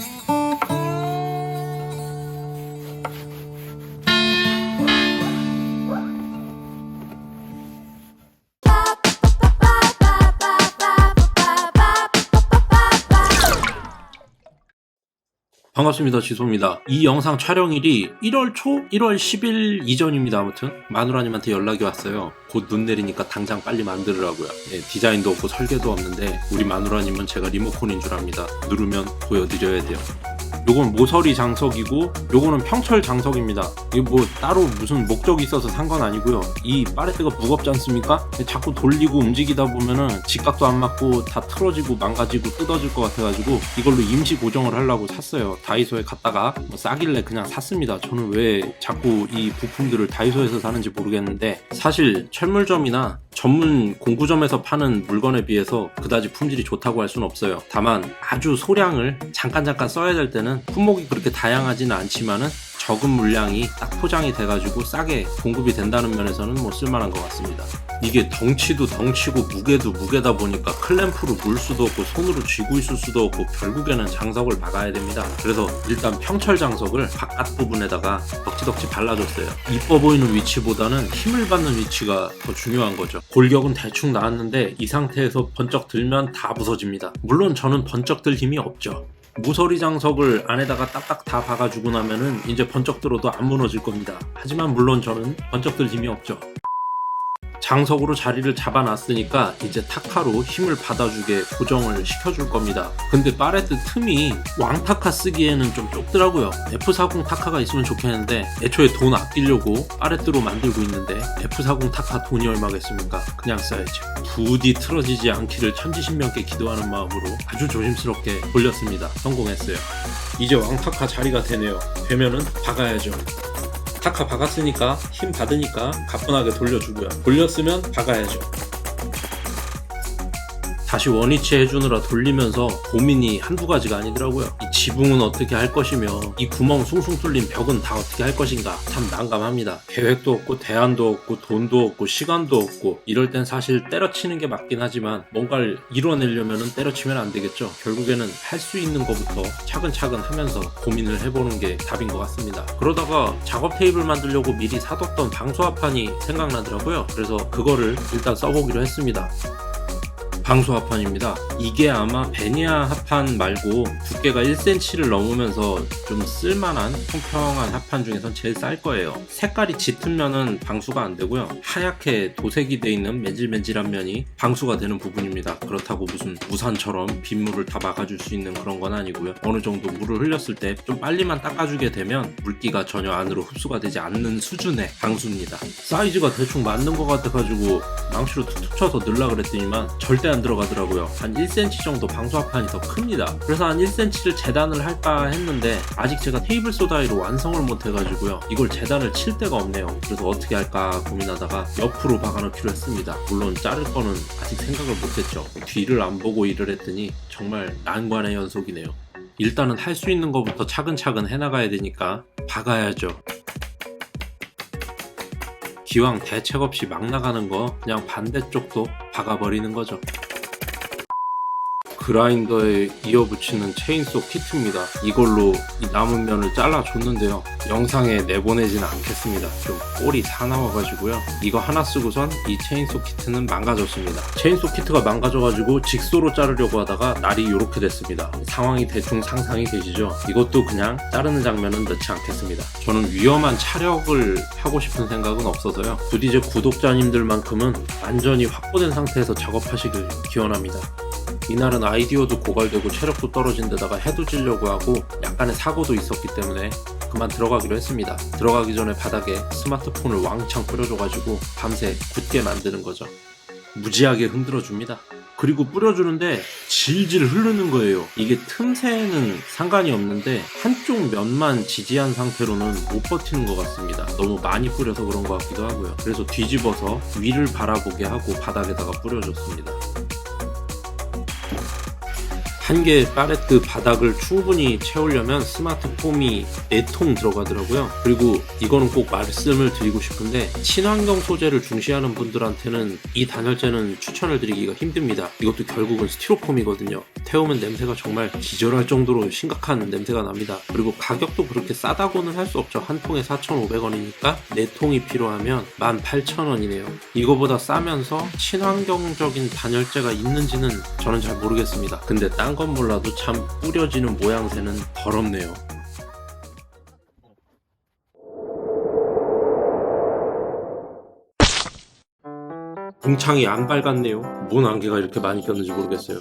Mm-hmm. 반갑습니다. 지소입니다. 이 영상 촬영일이 1월 초? 1월 10일 이전입니다. 아무튼 마누라님한테 연락이 왔어요. 곧 눈 내리니까 당장 빨리 만들으라고요. 예, 디자인도 없고 설계도 없는데 우리 마누라님은 제가 리모컨인 줄 압니다. 누르면 보여드려야 돼요. 요건 모서리 장석이고 요거는 평철 장석입니다. 이게 뭐 따로 무슨 목적이 있어서 산 건 아니고요. 이 파레트가 무겁지 않습니까? 자꾸 돌리고 움직이다 보면은 직각도 안 맞고 다 틀어지고 망가지고 뜯어질 것 같아가지고 이걸로 임시 고정을 하려고 샀어요. 다이소에 갔다가 뭐 싸길래 그냥 샀습니다. 저는 왜 자꾸 이 부품들을 다이소에서 사는지 모르겠는데 사실 철물점이나 전문 공구점에서 파는 물건에 비해서 그다지 품질이 좋다고 할 수는 없어요. 다만 아주 소량을 잠깐 잠깐 써야 될 때는 품목이 그렇게 다양하지는 않지만은 적은 물량이 딱 포장이 돼가지고 싸게 공급이 된다는 면에서는 뭐 쓸만한 것 같습니다. 이게 덩치도 덩치고 무게도 무게다 보니까 클램프로 물 수도 없고 손으로 쥐고 있을 수도 없고 결국에는 장석을 박아야 됩니다. 그래서 일단 평철 장석을 바깥 부분에다가 덕지덕지 발라줬어요. 이뻐 보이는 위치보다는 힘을 받는 위치가 더 중요한 거죠. 골격은 대충 나왔는데 이 상태에서 번쩍 들면 다 부서집니다. 물론 저는 번쩍 들 힘이 없죠. 모서리 장석을 안에다가 딱딱 다 박아주고 나면은 이제 번쩍 들어도 안 무너질 겁니다. 하지만 물론 저는 번쩍 들 힘이 없죠. 장석으로 자리를 잡아놨으니까 이제 타카로 힘을 받아주게 고정을 시켜줄 겁니다. 근데 파레트 틈이 왕타카 쓰기에는 좀 좁더라고요. F40 타카가 있으면 좋겠는데 애초에 돈 아끼려고 파레트로 만들고 있는데 F40 타카 돈이 얼마겠습니까? 그냥 써야죠. 부디 틀어지지 않기를 천지신명께 기도하는 마음으로 아주 조심스럽게 돌렸습니다. 성공했어요. 이제 왕타카 자리가 되네요. 되면은 박아야죠. 타카 박았으니까 힘 받으니까 가뿐하게 돌려주고요. 돌렸으면 박아야죠. 다시 원위치 해주느라 돌리면서 고민이 한두 가지가 아니더라고요. 이 지붕은 어떻게 할 것이며 이 구멍 숭숭 뚫린 벽은 다 어떻게 할 것인가 참 난감합니다. 계획도 없고 대안도 없고 돈도 없고 시간도 없고 이럴 땐 사실 때려치는 게 맞긴 하지만 뭔가를 이뤄내려면 때려치면 안 되겠죠. 결국에는 할 수 있는 것부터 차근차근 하면서 고민을 해보는 게 답인 것 같습니다. 그러다가 작업 테이블 만들려고 미리 사뒀던 방수화판이 생각나더라고요. 그래서 그거를 일단 써보기로 했습니다. 방수 합판입니다. 이게 아마 베니아 합판 말고 두께가 1cm를 넘으면서 좀 쓸만한 평평한 합판 중에선 제일 쌀 거예요. 색깔이 짙은 면은 방수가 안 되고요. 하얗게 도색이 돼 있는 맨질맨질한 면이 방수가 되는 부분입니다. 그렇다고 무슨 우산처럼 빗물을 다 막아줄 수 있는 그런 건 아니고요. 어느 정도 물을 흘렸을 때 좀 빨리만 닦아주게 되면 물기가 전혀 안으로 흡수가 되지 않는 수준의 방수입니다. 사이즈가 대충 맞는 것 같아가지고 망치로 툭툭 쳐서 넣으려 그랬더니만 절대 안 들어가더라고요. 한 1cm 정도 방수합판이 더 큽니다. 그래서 한 1cm를 재단을 할까 했는데 아직 제가 테이블 소다이로 완성을 못 해가지고요. 이걸 재단을 칠 데가 없네요. 그래서 어떻게 할까 고민하다가 옆으로 박아놓기로 했습니다. 물론 자를 거는 아직 생각을 못했죠. 뒤를 안 보고 일을 했더니 정말 난관의 연속이네요. 일단은 할 수 있는 것부터 차근차근 해나가야 되니까 박아야죠. 기왕 대책 없이 막 나가는 거 그냥 반대쪽도 박아버리는 거죠. 그라인더에 이어붙이는 체인소 키트입니다. 이걸로 이 남은 면을 잘라줬는데요. 영상에 내보내지는 않겠습니다. 좀 꼴이 사나워가지고요. 이거 하나 쓰고선 이 체인소 키트는 망가졌습니다. 체인소 키트가 망가져가지고 직소로 자르려고 하다가 날이 이렇게 됐습니다. 상황이 대충 상상이 되시죠? 이것도 그냥 자르는 장면은 넣지 않겠습니다. 저는 위험한 차력을 하고 싶은 생각은 없어서요. 부디 제 구독자님들만큼은 완전히 확보된 상태에서 작업하시길 기원합니다. 이날은 아이디어도 고갈되고 체력도 떨어진 데다가 해도 지려고 하고 약간의 사고도 있었기 때문에 그만 들어가기로 했습니다. 들어가기 전에 바닥에 스마트폰을 왕창 뿌려줘가지고 밤새 굳게 만드는 거죠. 무지하게 흔들어줍니다. 그리고 뿌려주는데 질질 흐르는 거예요. 이게 틈새는 상관이 없는데 한쪽 면만 지지한 상태로는 못 버티는 것 같습니다. 너무 많이 뿌려서 그런 것 같기도 하고요. 그래서 뒤집어서 위를 바라보게 하고 바닥에다가 뿌려줬습니다. 한 개의 팔레트 바닥을 충분히 채우려면 스마트 폼이 4통 들어가더라고요. 그리고 이거는 꼭 말씀을 드리고 싶은데 친환경 소재를 중시하는 분들한테는 이 단열재는 추천을 드리기가 힘듭니다. 이것도 결국은 스티로폼이거든요. 태우면 냄새가 정말 기절할 정도로 심각한 냄새가 납니다. 그리고 가격도 그렇게 싸다고는 할 수 없죠. 한 통에 4,500원이니까 4통이 필요하면 18,000원이네요. 이거보다 싸면서 친환경적인 단열재가 있는지는 저는 잘 모르겠습니다. 근데 딴건 몰라도 참 뿌려지는 모양새는 더럽네요. 궁창이 안 밝았네요. 뭔 안개가 이렇게 많이 꼈는지 모르겠어요.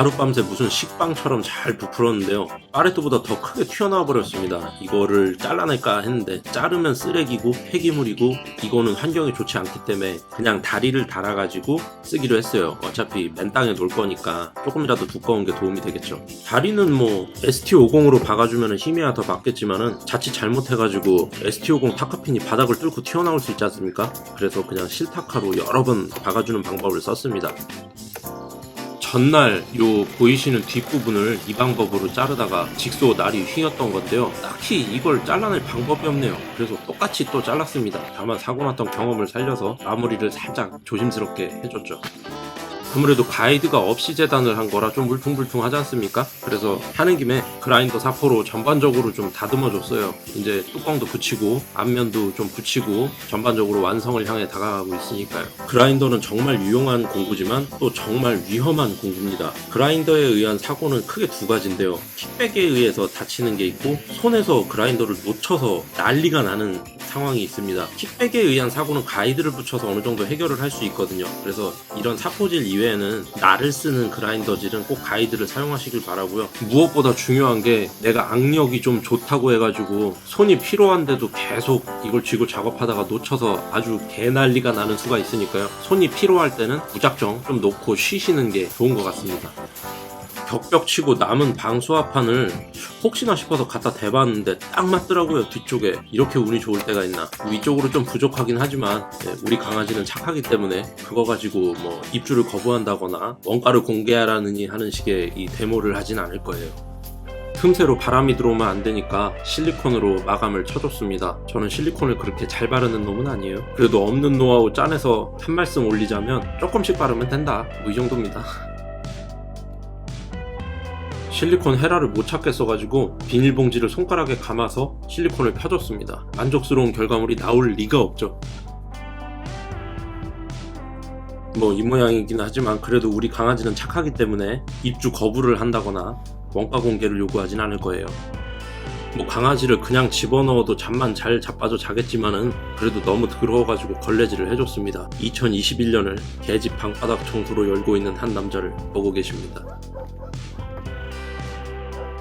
하룻밤새 무슨 식빵처럼 잘 부풀었는데요. 파레트보다 더 크게 튀어나와 버렸습니다. 이거를 잘라낼까 했는데 자르면 쓰레기고 폐기물이고 이거는 환경에 좋지 않기 때문에 그냥 다리를 달아가지고 쓰기로 했어요. 어차피 맨 땅에 놓을 거니까 조금이라도 두꺼운 게 도움이 되겠죠. 다리는 뭐 ST50으로 박아주면 힘이야 더 맞겠지만은 자칫 잘못해가지고 ST50 타카핀이 바닥을 뚫고 튀어나올 수 있지 않습니까? 그래서 그냥 실타카로 여러 번 박아주는 방법을 썼습니다. 전날 요 보이시는 뒷부분을 이 방법으로 자르다가 직소 날이 휘었던 건데요. 딱히 이걸 잘라낼 방법이 없네요. 그래서 똑같이 또 잘랐습니다. 다만 사고 났던 경험을 살려서 마무리를 살짝 조심스럽게 해줬죠. 아무래도 가이드가 없이 재단을 한 거라 좀 울퉁불퉁 하지 않습니까? 그래서 하는 김에 그라인더 사포로 전반적으로 좀 다듬어 줬어요. 이제 뚜껑도 붙이고 앞면도 좀 붙이고 전반적으로 완성을 향해 다가가고 있으니까요. 그라인더는 정말 유용한 공구지만 또 정말 위험한 공구입니다. 그라인더에 의한 사고는 크게 두 가지인데요. 킥백에 의해서 다치는 게 있고 손에서 그라인더를 놓쳐서 난리가 나는 상황이 있습니다. 킥백에 의한 사고는 가이드를 붙여서 어느 정도 해결을 할 수 있거든요. 그래서 이런 사포질 이외에는 날을 쓰는 그라인더질은 꼭 가이드를 사용하시길 바라고요. 무엇보다 중요한 게 내가 악력이 좀 좋다고 해가지고 손이 필요한데도 계속 이걸 쥐고 작업하다가 놓쳐서 아주 개난리가 나는 수가 있으니까요. 손이 필요할 때는 무작정 좀 놓고 쉬시는 게 좋은 것 같습니다. 격벽 치고 남은 방 수화판을 혹시나 싶어서 갖다 대봤는데 딱 맞더라고요 뒤쪽에 이렇게 운이 좋을 때가 있나 위쪽으로 좀 부족하긴 하지만 네, 우리 강아지는 착하기 때문에 그거 가지고 뭐 입주를 거부한다거나 원가를 공개하라느니 하는 식의 이 데모를 하진 않을 거예요 틈새로 바람이 들어오면 안 되니까 실리콘으로 마감을 쳐줬습니다. 저는 실리콘을 그렇게 잘 바르는 놈은 아니에요. 그래도 없는 노하우 짠해서 한 말씀 올리자면 조금씩 바르면 된다. 뭐 이 정도입니다. 실리콘 헤라를 못 찾겠어가지고 비닐봉지를 손가락에 감아서 실리콘을 펴줬습니다. 만족스러운 결과물이 나올 리가 없죠. 뭐 이 모양이긴 하지만 그래도 우리 강아지는 착하기 때문에 입주 거부를 한다거나 원가 공개를 요구하진 않을 거예요. 뭐 강아지를 그냥 집어넣어도 잠만 잘 자빠져 자겠지만은 그래도 너무 더러워가지고 걸레질을 해줬습니다. 2021년을 개집 방바닥 청소로 열고 있는 한 남자를 보고 계십니다.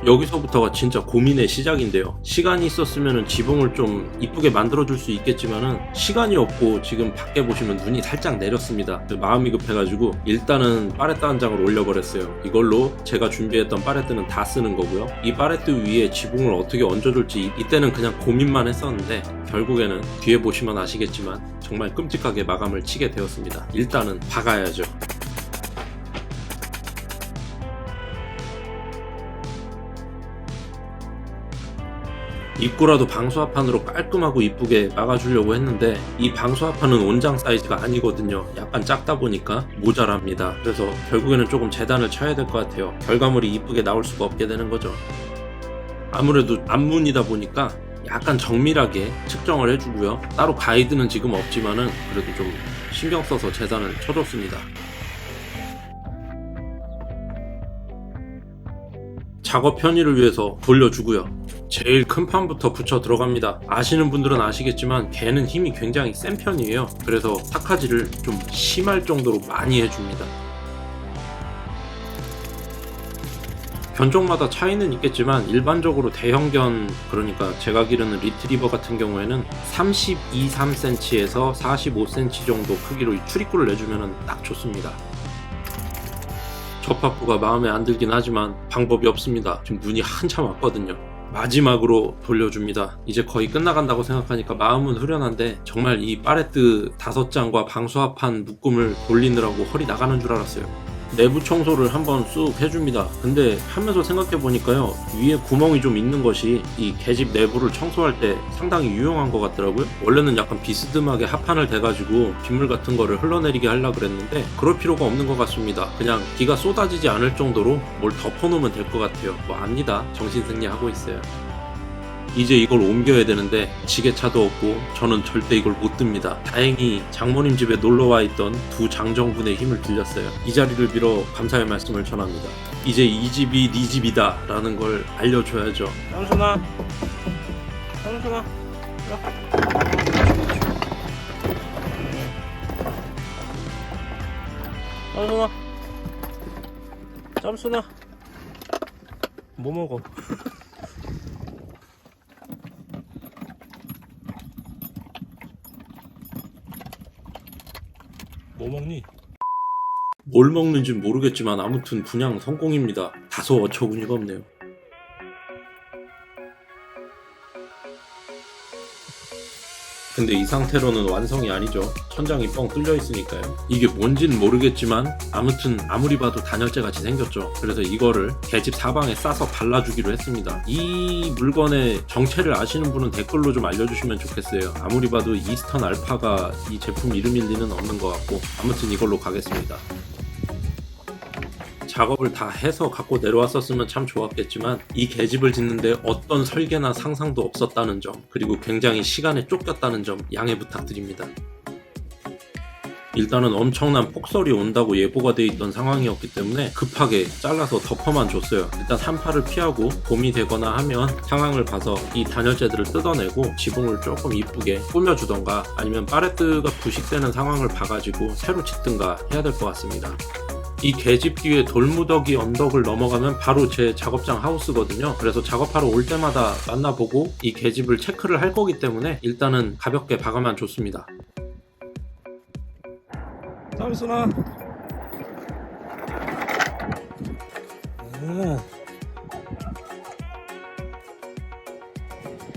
여기서부터가 진짜 고민의 시작인데요. 시간이 있었으면 지붕을 좀 이쁘게 만들어줄 수 있겠지만은 시간이 없고 지금 밖에 보시면 눈이 살짝 내렸습니다. 마음이 급해가지고 일단은 파레트 한 장을 올려버렸어요. 이걸로 제가 준비했던 파레트는 다 쓰는 거고요. 이 파레트 위에 지붕을 어떻게 얹어줄지 이때는 그냥 고민만 했었는데 결국에는 뒤에 보시면 아시겠지만 정말 끔찍하게 마감을 치게 되었습니다. 일단은 박아야죠. 입구라도 방수화판으로 깔끔하고 이쁘게 막아주려고 했는데 이 방수화판은 온장 사이즈가 아니거든요. 약간 작다 보니까 모자랍니다. 그래서 결국에는 조금 재단을 쳐야 될 것 같아요. 결과물이 이쁘게 나올 수가 없게 되는 거죠. 아무래도 앞문이다 보니까 약간 정밀하게 측정을 해주고요. 따로 가이드는 지금 없지만은 그래도 좀 신경 써서 재단을 쳐줬습니다. 작업 편의를 위해서 돌려주고요. 제일 큰 판부터 붙여 들어갑니다. 아시는 분들은 아시겠지만 개는 힘이 굉장히 센 편이에요. 그래서 타카지를 좀 심할 정도로 많이 해줍니다. 견종마다 차이는 있겠지만 일반적으로 대형견 그러니까 제가 기르는 리트리버 같은 경우에는 32, 3cm에서 45cm 정도 크기로 이 출입구를 내주면 딱 좋습니다. 접합부가 마음에 안 들긴 하지만 방법이 없습니다. 지금 눈이 한참 왔거든요. 마지막으로 돌려줍니다. 이제 거의 끝나간다고 생각하니까 마음은 후련한데 정말 이 파레트 다섯 장과 방수합한 묶음을 돌리느라고 허리 나가는 줄 알았어요. 내부 청소를 한번 쑥 해줍니다. 근데 하면서 생각해 보니까요 위에 구멍이 좀 있는 것이 이 계집 내부를 청소할 때 상당히 유용한 것 같더라고요. 원래는 약간 비스듬하게 합판을 대가지고 빗물 같은 거를 흘러내리게 하려 그랬는데 그럴 필요가 없는 것 같습니다. 그냥 비가 쏟아지지 않을 정도로 뭘 덮어놓으면 될 것 같아요. 뭐 압니다. 정신승리 하고 있어요. 이제 이걸 옮겨야 되는데 지게차도 없고 저는 절대 이걸 못 듭니다. 다행히 장모님 집에 놀러와 있던 두 장정분의 힘을 빌렸어요. 이 자리를 빌어 감사의 말씀을 전합니다. 이제 이 집이 네 집이다 라는 걸 알려줘야죠. 양순아 양순아 양순아 짬순아 뭐 먹어 뭐 먹니? 뭘 먹는지 모르겠지만 아무튼 분양 성공입니다. 다소 어처구니가 없네요. 근데 이 상태로는 완성이 아니죠. 천장이 뻥 뚫려 있으니까요. 이게 뭔진 모르겠지만 아무튼 아무리 봐도 단열재 같이 생겼죠. 그래서 이거를 계집 사방에 싸서 발라주기로 했습니다. 이 물건의 정체를 아시는 분은 댓글로 좀 알려주시면 좋겠어요. 아무리 봐도 이스턴 알파가 이 제품 이름일 리는 없는 것 같고 아무튼 이걸로 가겠습니다. 작업을 다 해서 갖고 내려왔었으면 참 좋았겠지만 이 계집을 짓는데 어떤 설계나 상상도 없었다는 점 그리고 굉장히 시간에 쫓겼다는 점 양해 부탁드립니다. 일단은 엄청난 폭설이 온다고 예보가 돼 있던 상황이었기 때문에 급하게 잘라서 덮어만 줬어요. 일단 산파를 피하고 봄이 되거나 하면 상황을 봐서 이 단열재들을 뜯어내고 지붕을 조금 이쁘게 꾸며주던가 아니면 파레트가 부식되는 상황을 봐가지고 새로 짓든가 해야 될 것 같습니다. 이 계집 뒤에 돌무더기 언덕을 넘어가면 바로 제 작업장 하우스거든요. 그래서 작업하러 올 때마다 만나보고 이 계집을 체크를 할 거기 때문에 일단은 가볍게 박아만 좋습니다. 짬순아 오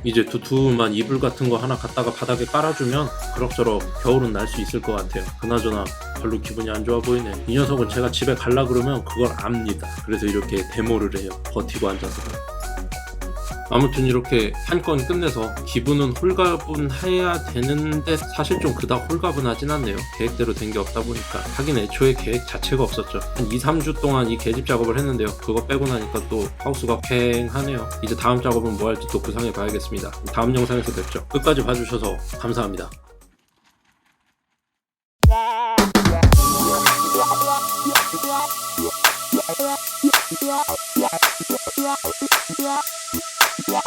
이제 두툼한 이불 같은 거 하나 갖다가 바닥에 깔아주면 그럭저럭 겨울은 날 수 있을 것 같아요. 그나저나 별로 기분이 안 좋아 보이네. 이 녀석은 제가 집에 갈라 그러면 그걸 압니다. 그래서 이렇게 데모를 해요. 버티고 앉아서. 아무튼 이렇게 한건 끝내서 기분은 홀가분해야 되는데 사실 좀 그닥 홀가분하진 않네요. 계획대로 된 게 없다 보니까 하긴 애초에 계획 자체가 없었죠. 한 2, 3주 동안 이 계집 작업을 했는데요. 그거 빼고 나니까 또 하우스가 팽하네요. 이제 다음 작업은 뭐 할지 또 구상해 봐야겠습니다. 다음 영상에서 뵙죠. 끝까지 봐주셔서 감사합니다. Yeah.